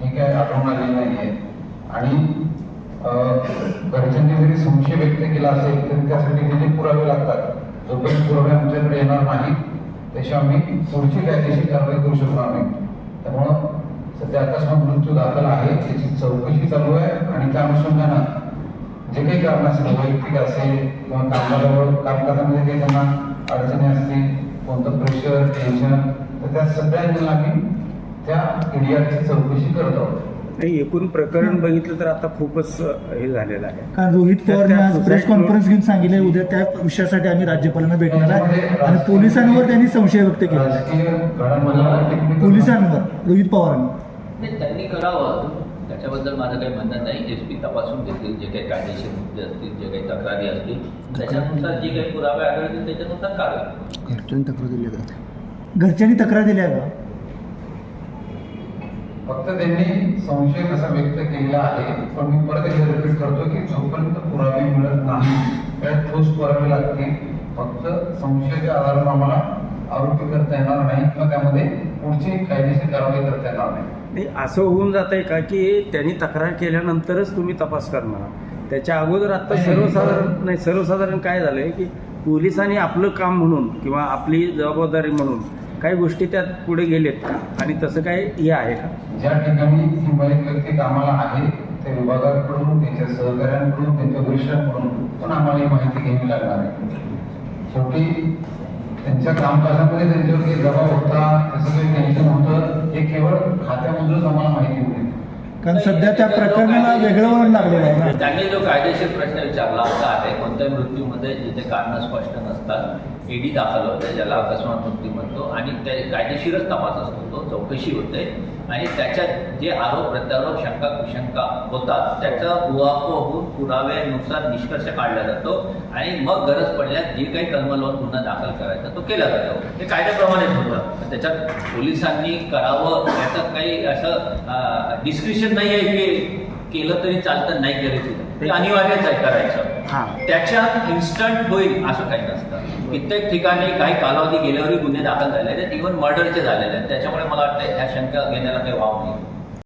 हे काय आढळून आलेली नाही आहे आणि घरच्यांनी जरी संशय व्यक्त केला असेल तरी त्यासाठी जे पुरावे लागतात. जोपर्यंत पुरावे आमच्याकडे येणार नाही त्याशिवाय आम्ही पुढची कायदेशीर कारवाई करू शकणार नाही. त्यामुळं सध्या अकस्मात मृत्यू दाखल आहे त्याची चौकशी चालू आहे. आणि त्या अनुषंगानं जे काही कारण असेल वैयक्तिक असेल किंवा कामाजवळ कामकाजामध्ये काही त्यांना अडचणी असतील कोणतं प्रेशर टेन्शन तर त्या सगळ्यांना आम्ही त्या ईडीआरची चौकशी करत आहोत. नाही एकूण प्रकरण बघितलं तर आता खूपच हे झालेलं आहे. कारण रोहित पवारने आज प्रेस कॉन्फरन्स घेऊन सांगितले उद्या त्या विषयासाठी आम्ही राज्यपालांना भेटणार आहे. आणि पोलिसांवर त्यांनी संशय व्यक्त केला. पोलिसांवर रोहित पवारांनी त्यांनी करावं. त्याच्याबद्दल माझं काही म्हणणं नाही. एस पी तपासून घेतील जे काही कायदेशीर मुद्दे असतील जे काही तक्रारी असतील. त्याच्यानुसार जे काही पुरावे आढळतील त्याच्यानुसार कारवाई घरच्यांनी तक्रार दिली आहे का? फक्त त्यांनी संशय कसा व्यक्त केलेला आहे पण मी परत एकदा रिपीट करतो की जोपर्यंत पुरावे मिळत नाही त्यात ठोस पुरावे लागतील. फक्त संशयाच्या आधारावर आम्हाला आरोपी करता येणार नाही किंवा त्यामध्ये पुढची कायदेशीर कारवाई करता येणार नाही. नाही असं होऊन जात आहे का की त्यांनी तक्रार केल्यानंतरच तुम्ही तपास करणार? त्याच्या अगोदर आता सर्वसाधारण नाही सर्वसाधारण काय झालंय की पोलिसांनी आपलं काम म्हणून किंवा आपली जबाबदारी म्हणून काही गोष्टी त्यात पुढे गेलेत का? आणि तसं काय हे आहे का? ज्या ठिकाणी ही मयत व्यक्ती कामाला आहे त्या विभागाकडून त्यांच्या सहकाऱ्यांकडून त्यांच्या वरिष्ठांकडून पण आम्हाला ही माहिती घ्यावी लागणार आहे. शेवटी त्यांच्या कामकाजामध्ये त्यांच्यावर काही दबाव होता त्याचं काही टेन्शन होतं हे केवळ खात्यामधूनच आम्हाला माहिती होईल कारण सध्या त्या प्रकरणाला वेगळं वळण लागलेलं आहे त्यांनी जो कायदेशीर प्रश्न विचारला असा आहे कोणत्याही मृत्यूमध्ये जिथे कारण स्पष्ट नसतात ईडी दाखल होते ज्याला अकस्मात मृत्यू म्हणतो. आणि त्या कायदेशीरच तपास असतो तो चौकशी होते आणि त्याच्यात जे आरोप प्रत्यारोप शंका कुशंका होतात त्याचा उहापोह होऊन पुराव्यानुसार निष्कर्ष काढला जातो. आणि मग गरज पडल्यास जे काही कलम लावून गुन्हा दाखल करायचा तो केला जातो. हे कायद्याप्रमाणेच होतं. त्याच्यात पोलिसांनी करावं याचं काही असं डिस्क्रिप्शन नाही आहे की केलं तरी चालतं नाही केलं ते अनिवार्यच आहे करायचं. त्याच्यात इन्स्टंट होईल असं काही नसतं. कित्येक ठिकाणी काही कालावधी गेल्यावरही गुन्हे दाखल झालेले आहेत. इव्हन मर्डरचे झालेले आहेत. त्याच्यामुळे मला वाटतं ह्या शंका घेण्याला काही वाव नाही.